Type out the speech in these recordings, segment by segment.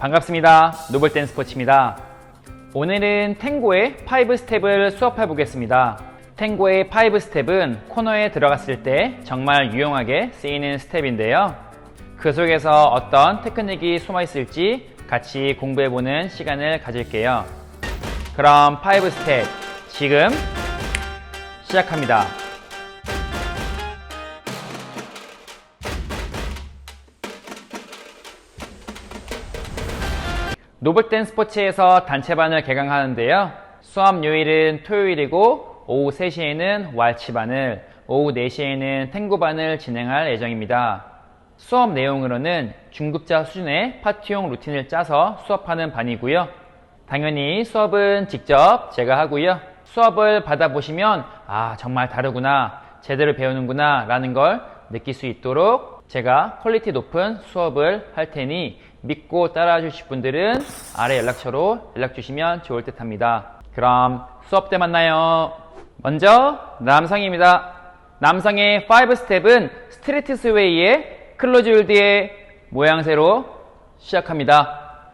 반갑습니다. 노블댄 스포츠입니다. 오늘은 탱고의 5 스텝을 수업해 보겠습니다. 탱고의 5 스텝은 코너에 들어갔을 때 정말 유용하게 쓰이는 스텝인데요. 그 속에서 어떤 테크닉이 숨어 있을지 같이 공부해 보는 시간을 가질게요. 그럼 5 스텝 지금 시작합니다. 노블댄 스포츠에서 단체반을 개강하는데요. 수업 요일은 토요일이고 오후 3시에는 왈츠반을, 오후 4시에는 탱고반을 진행할 예정입니다. 수업 내용으로는 중급자 수준의 파티용 루틴을 짜서 수업하는 반이고요. 당연히 수업은 직접 제가 하고요. 수업을 받아보시면 아 정말 다르구나 제대로 배우는구나 라는 걸 느낄 수 있도록 제가 퀄리티 높은 수업을 할 테니 믿고 따라와 주실 분들은 아래 연락처로 연락 주시면 좋을 듯 합니다. 그럼 수업 때 만나요. 먼저 남성입니다. 남성의 5 스텝은 스트레이트 스웨이의 클로즈 홀드의 모양새로 시작합니다.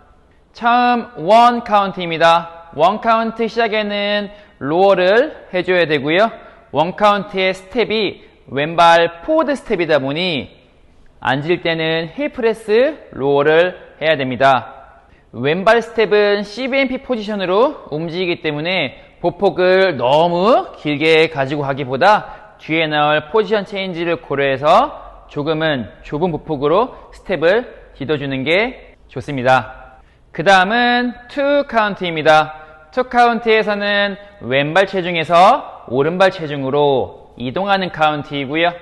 처음 원 카운트입니다. 원 카운트 시작에는 로어를 해줘야 되고요. 원 카운트의 스텝이 왼발 포워드 스텝이다 보니 앉을 때는 힐 프레스 로어를 해야 됩니다. 왼발 스텝은 CBMP 포지션으로 움직이기 때문에 보폭을 너무 길게 가지고 가기보다 뒤에 나올 포지션 체인지를 고려해서 조금은 좁은 보폭으로 스텝을 뒤둬주는 게 좋습니다. 그 다음은 투 카운트입니다. 투 카운트에서는 왼발 체중에서 오른발 체중으로 이동하는 카운트이고요.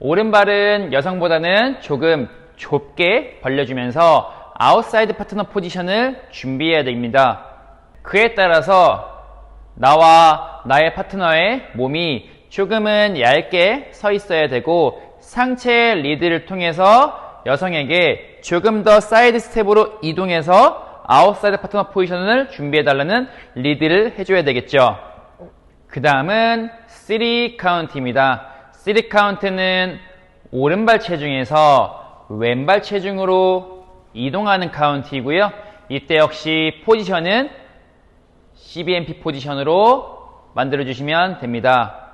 오른발은 여성보다는 조금 좁게 벌려주면서 아웃사이드 파트너 포지션을 준비해야 됩니다. 그에 따라서 나와 나의 파트너의 몸이 조금은 얇게 서 있어야 되고 상체 리드를 통해서 여성에게 조금 더 사이드 스텝으로 이동해서 아웃사이드 파트너 포지션을 준비해 달라는 리드를 해줘야 되겠죠. 그 다음은 3 카운트입니다. 3 카운트는 오른발 체중에서 왼발 체중으로 이동하는 카운트이고요. 이때 역시 포지션은 CBMP 포지션으로 만들어 주시면 됩니다.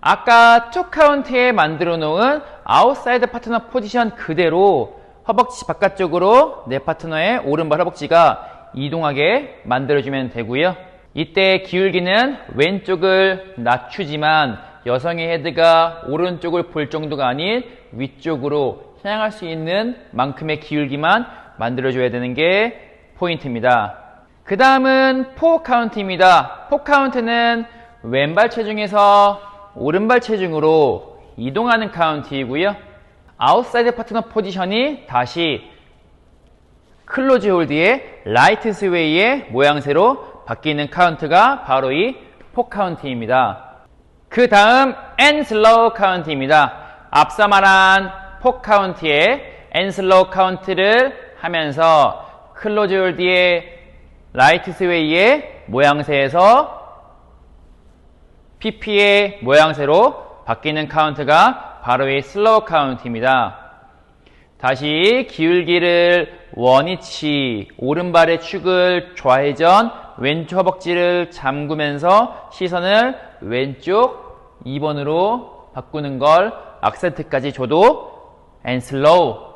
아까 투 카운트에 만들어 놓은 아웃사이드 파트너 포지션 그대로 허벅지 바깥쪽으로 내 파트너의 오른발 허벅지가 이동하게 만들어주면 되고요. 이때 기울기는 왼쪽을 낮추지만 여성의 헤드가 오른쪽을 볼 정도가 아닌 위쪽으로 향할 수 있는 만큼의 기울기만 만들어줘야 되는 게 포인트입니다. 그 다음은 포 카운트입니다. 포 카운트는 왼발 체중에서 오른발 체중으로 이동하는 카운트이고요. 아웃사이드 파트너 포지션이 다시 클로즈 홀드의 라이트 스웨이의 모양새로 바뀌는 카운트가 바로 이 포 카운트입니다. 그 다음 엔 슬로우 카운트입니다. 앞서 말한 포 카운트의 엔 슬로우 카운트를 하면서 클로즈 홀드의 라이트 스웨이의 모양새에서 PP의 모양새로 바뀌는 카운트가 바로 이 슬로우 카운트입니다. 다시 기울기를 원위치, 오른발의 축을 좌회전, 왼쪽 허벅지를 잠그면서 시선을 왼쪽 2번으로 바꾸는 걸 악센트까지 줘도 and slow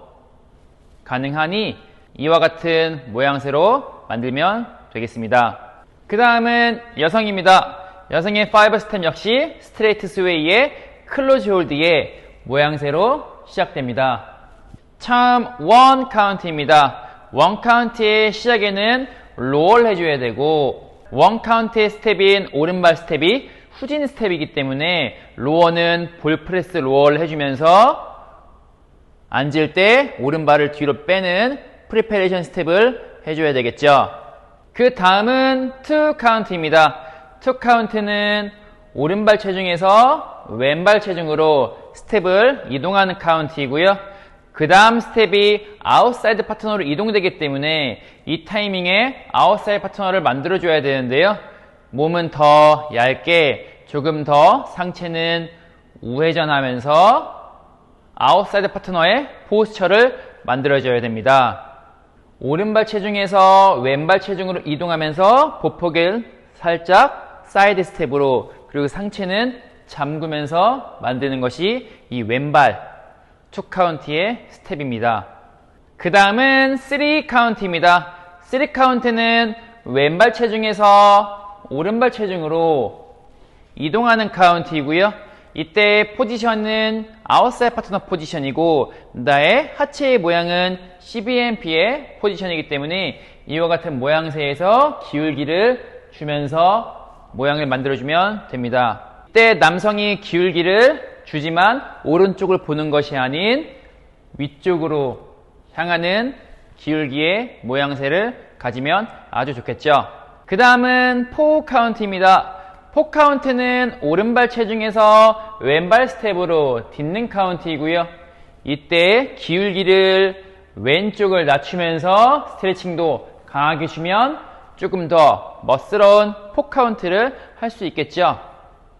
가능하니 이와 같은 모양새로 만들면 되겠습니다. 그 다음은 여성입니다. 여성의 5 스텝 역시 스트레이트 스웨이의 클로즈 홀드의 모양새로 시작됩니다. 처음 원 카운트입니다. 원 카운트의 시작에는 롤 해줘야 되고 원 카운트의 스텝인 오른발 스텝이 후진 스텝이기 때문에 로어는 볼 프레스 로어를 해주면서 앉을 때 오른발을 뒤로 빼는 프리페레이션 스텝을 해줘야 되겠죠. 그 다음은 투 카운트입니다. 투 카운트는 오른발 체중에서 왼발 체중으로 스텝을 이동하는 카운트이고요. 그 다음 스텝이 아웃사이드 파트너로 이동되기 때문에 이 타이밍에 아웃사이드 파트너를 만들어줘야 되는데요. 몸은 더 얇게 조금 더 상체는 우회전하면서 아웃사이드 파트너의 포스처를 만들어줘야 됩니다. 오른발 체중에서 왼발 체중으로 이동하면서 보폭을 살짝 사이드 스텝으로 그리고 상체는 잠그면서 만드는 것이 이 왼발 투 카운트의 스텝입니다. 그 다음은 3 카운트입니다. 3 카운트는 왼발 체중에서 오른발 체중으로 이동하는 카운트이고요. 이때 포지션은 아웃사이드 파트너 포지션이고 나의 하체의 모양은 CBMP의 포지션이기 때문에 이와 같은 모양새에서 기울기를 주면서 모양을 만들어주면 됩니다. 이때 남성이 기울기를 주지만 오른쪽을 보는 것이 아닌 위쪽으로 향하는 기울기의 모양새를 가지면 아주 좋겠죠. 그 다음은 포 카운트입니다. 포 카운트는 오른발 체중에서 왼발 스텝으로 딛는 카운트이고요. 이때 기울기를 왼쪽을 낮추면서 스트레칭도 강하게 주면 조금 더 멋스러운 포 카운트를 할 수 있겠죠.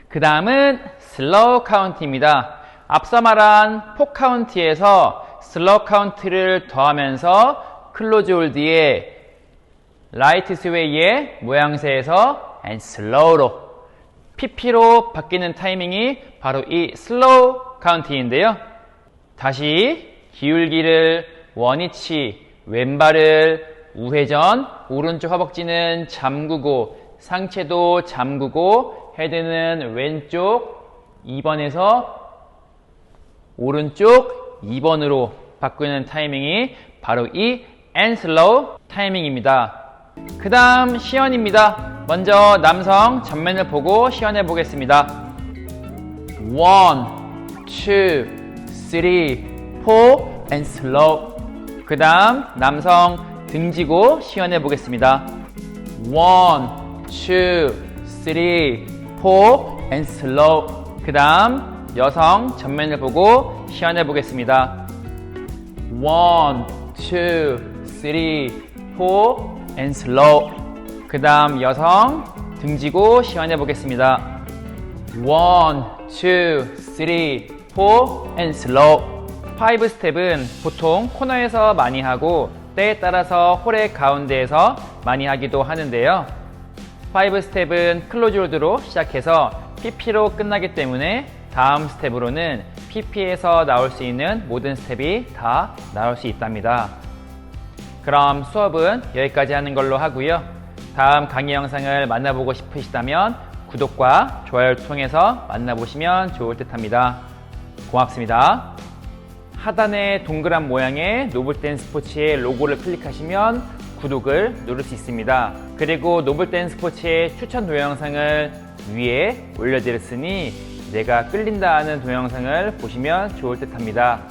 그 다음은 슬로우 카운트입니다. 앞서 말한 포 카운트에서 슬로우 카운트를 더하면서 클로즈 홀드의 라이트 스웨이의 모양새에서 and slow로 PP로 바뀌는 타이밍이 바로 이 슬로우 카운트인데요. 다시 기울기를 원위치 왼발을 우회전 오른쪽 허벅지는 잠그고 상체도 잠그고 헤드는 왼쪽 2번에서 오른쪽 2번으로 바꾸는 타이밍이 바로 이 slow 타이밍입니다. 그 다음 시연입니다. 먼저 남성 전면을 보고 시연해 보겠습니다. 1, 2, 3, 4 and slow. 그 다음 남성 등지고 시연해 보겠습니다. 1, 2, 3, 4 and slow. 그 다음 여성 전면을 보고 시연해 보겠습니다. 1, 2, 3, 4 and slow. 그 다음 여성 등지고 시연해 보겠습니다. 1, 2, 3, 4 and slow. 5 스텝은 보통 코너에서 많이 하고 때에 따라서 홀의 가운데에서 많이 하기도 하는데요. 5 스텝은 클로즈 홀드로 시작해서 PP로 끝나기 때문에 다음 스텝으로는 PP에서 나올 수 있는 모든 스텝이 다 나올 수 있답니다. 그럼 수업은 여기까지 하는 걸로 하고요. 다음 강의 영상을 만나보고 싶으시다면 구독과 좋아요를 통해서 만나보시면 좋을 듯 합니다. 고맙습니다. 하단에 동그란 모양의 노블댄 스포츠의 로고를 클릭하시면 구독을 누를 수 있습니다. 그리고 노블댄 스포츠의 추천 동영상을 위에 올려드렸으니 내가 끌린다 하는 동영상을 보시면 좋을 듯 합니다.